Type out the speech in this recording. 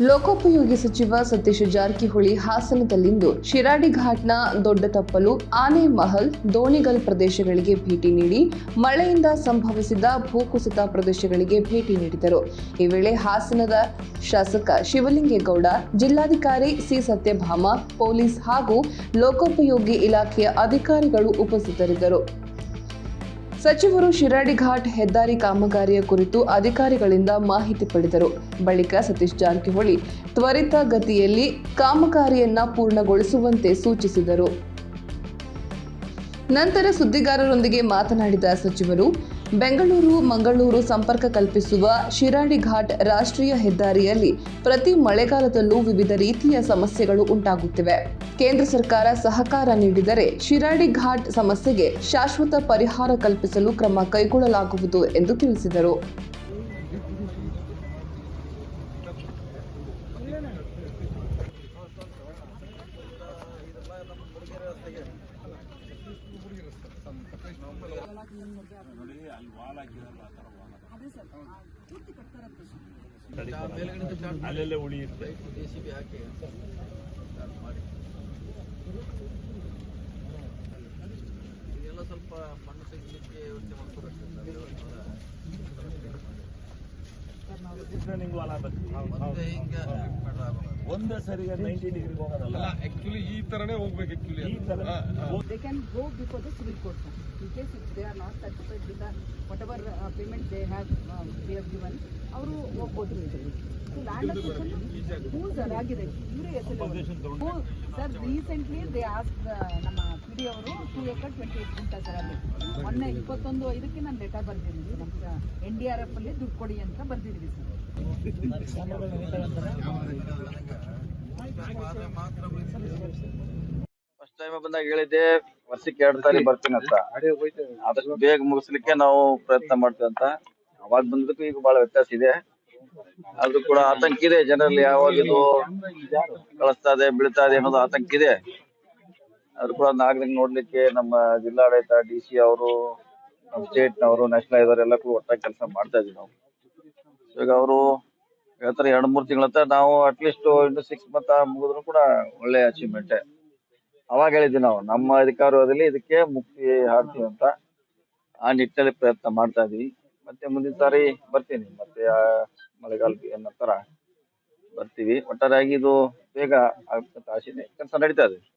ಲೋಕೋಪಯೋಗಿ ಸಚಿವ ಸತೀಶ್ ಜಾರಕಿಹೊಳಿ ಹಾಸನದಲ್ಲಿಂದು ಶಿರಾಡಿ ಘಾಟ್ನ ದೊಡ್ಡ ತಪ್ಪಲು ಆನೆ ಮಹಲ್, ದೋಣಿಗಲ್ ಪ್ರದೇಶಗಳಿಗೆ ಭೇಟಿ ನೀಡಿ ಮಳೆಯಿಂದ ಸಂಭವಿಸಿದ ಭೂಕುಸಿತ ಪ್ರದೇಶಗಳಿಗೆ ಭೇಟಿ ನೀಡಿದರು. ಈ ವೇಳೆ ಹಾಸನದ ಶಾಸಕ ಶಿವಲಿಂಗೇಗೌಡ, ಜಿಲ್ಲಾಧಿಕಾರಿ ಸಿ ಸತ್ಯಭಾಮ, ಪೊಲೀಸ್ ಹಾಗೂ ಲೋಕೋಪಯೋಗಿ ಇಲಾಖೆಯ ಅಧಿಕಾರಿಗಳು ಉಪಸ್ಥಿತರಿದ್ದರು. ಸಚಿವರು ಶಿರಾಡಿ ಘಾಟ್ ಹೆದ್ದಾರಿ ಕಾಮಗಾರಿಯ ಕುರಿತು ಅಧಿಕಾರಿಗಳಿಂದ ಮಾಹಿತಿ ಪಡೆದರು. ಬಳಿಕ ಸತೀಶ್ ಜಾರಕಿಹೊಳಿ ತ್ವರಿತ ಗತಿಯಲ್ಲಿ ಕಾಮಗಾರಿಯನ್ನ ಪೂರ್ಣಗೊಳಿಸುವಂತೆ ಸೂಚಿಸಿದರು. ನಂತರ ಸುದ್ದಿಗಾರರೊಂದಿಗೆ ಮಾತನಾಡಿದ ಸಚಿವರು ಬೆಂಗಳೂರು, ಮಂಗಳೂರು ಸಂಪರ್ಕ ಕಲ್ಪಿಸುವ ಶಿರಾಡಿ ಘಾಟ್ ರಾಷ್ಟ್ರೀಯ ಹೆದ್ದಾರಿಯಲ್ಲಿ ಪ್ರತಿ ಮಳೆಗಾಲದಲ್ಲೂ ವಿವಿಧ ರೀತಿಯ ಸಮಸ್ಯೆಗಳು ಉಂಟಾಗುತ್ತಿವೆ. ಕೇಂದ್ರ ಸರ್ಕಾರ ಸಹಕಾರ ನೀಡಿದರೆ ಶಿರಾಡಿ ಘಾಟ್ ಸಮಸ್ಯೆಗೆ ಶಾಶ್ವತ ಪರಿಹಾರ ಕಲ್ಪಿಸಲು ಕ್ರಮ ಕೈಗೊಳ್ಳಲಾಗುವುದು ಎಂದು ತಿಳಿಸಿದರು. ಅಲ್ಲೆಲ್ಲ ಉಳಿಯುತ್ತೆ ಇದೆಲ್ಲ ಸ್ವಲ್ಪ ಮಣ್ಣು ತೆಗಿಲಿಕ್ಕೆ ಯೋಚನೆ ಮಾಡ್ಕೋಬೇಕು ಹಿಂಗೆ ಒಂದೇ ಸರಿ ನೈಂಟಿ ಡಿಗ್ರಿ ಹೋಗೋದಲ್ಲ. ಆಕ್ಚುಲಿ ಈ ತರನೇ ಹೋಗ್ಬೇಕು they can go before the civil court in case they are not satisfied the whatever payment they have we have given ಅವರು ಹೋಗ್ಬೋದು. ಇದರಲ್ಲಿ ಲ್ಯಾಂಡ್ ಅಕ್ವಿಷನ್ ಹೂ ಸರ್ ಆಗಿದೆ. ಇವರೇ ಸರ್ ರೀಸೆಂಟ್ಲಿ ದೇ ಆಸ್ಕ್ ನಮ್ಮ ಪಿ ಡಿ ಅವರು acre twenty eight gunta sir ಅಲ್ಲಿ. ಮೊನ್ನೆ ಇಪ್ಪತ್ತೊಂದು ಇದಕ್ಕೆ ನಾನು ಲೆಟರ್ ಬರ್ದಿದ್ದೀನಿ ನಮ್ಗೆ ಎನ್ ಡಿ ಆರ್ ಎಫ್ ಅಲ್ಲಿ ದುಡ್ಡು ಕೊಡಿ ಅಂತ ಬರ್ದಿದ್ದೀವಿ ಫಸ್ಟ್ ಟೈಮ್ ಬಂದಾಗ ಹೇಳಿದ್ದೆ, ವರ್ಷಕ್ಕೆ ಎರಡು ಸಾರಿ ಬರ್ತೀನಿ ಅಂತ. ಆದಷ್ಟು ಬೇಗ ಮುಗಿಸ್ಲಿಕ್ಕೆ ನಾವು ಪ್ರಯತ್ನ ಮಾಡ್ತೀವಿ ಅಂತ. ಅವಾಗ ಬಂದದಕ್ಕೂ ಈಗ ಬಹಳ ವ್ಯತ್ಯಾಸ ಇದೆ. ಆದ್ರೂ ಕೂಡ ಆತಂಕ ಇದೆ, ಜನರಲ್ಲಿ ಯಾವಾಗ ಇದು ಕಳಿಸ್ತಾ ಇದೆ, ಬೀಳ್ತಾ ಇದೆ ಅನ್ನೋದು ಆತಂಕ ಇದೆ. ಆದ್ರೂ ಕೂಡ ನಾಗರಿಕ ನೋಡ್ಲಿಕ್ಕೆ ನಮ್ಮ ಜಿಲ್ಲಾಡಳಿತ, ಡಿ ಸಿ ಅವರು, ನಮ್ಮ ಸ್ಟೇಟ್ ನವರು ನ್ಯಾಷನಲ್ ಇವರೆಲ್ಲ ಕೂಡ ಒಟ್ಟಾಗಿ ಕೆಲಸ ಮಾಡ್ತಾ ಇದೀವಿ ನಾವು. ಈಗ ಅವರು ಹೇಳ್ತಾರೆ ಎರಡು ಮೂರು ತಿಂಗಳ ಹತ್ರ ನಾವು ಅಟ್ಲೀಸ್ಟ್ ಇನ್ನು ಸಿಕ್ಸ್ ಮಂತ್ ಮುಗಿದ್ರು ಕೂಡ ಒಳ್ಳೆ ಅಚೀವ್ಮೆಂಟ್ ಅವಾಗ ಹೇಳಿದ್ವಿ ನಾವು, ನಮ್ಮ ಅಧಿಕಾರದಲ್ಲಿ ಇದಕ್ಕೆ ಮುಕ್ತಿ ಹಾಡ್ತೀವಿ ಅಂತ ಆ ನಿಟ್ಟಿನಲ್ಲಿ ಪ್ರಯತ್ನ ಮಾಡ್ತಾ ಇದೀವಿ ಮತ್ತೆ ಮುಂದಿನ ಸಾರಿ ಬರ್ತೀನಿ, ಮತ್ತೆ ಆ ಮಳೆಗಾಲಕ್ಕೆ ಅನ್ನೋ ತರ ಬರ್ತೀವಿ. ಒಟ್ಟಾರೆಯಾಗಿ ಇದು ಬೇಗ ಆಗ್ತಾ ಆಶೆ ಇದೆ ಕೆಲಸ ನಡೀತಾ ಇದೆ.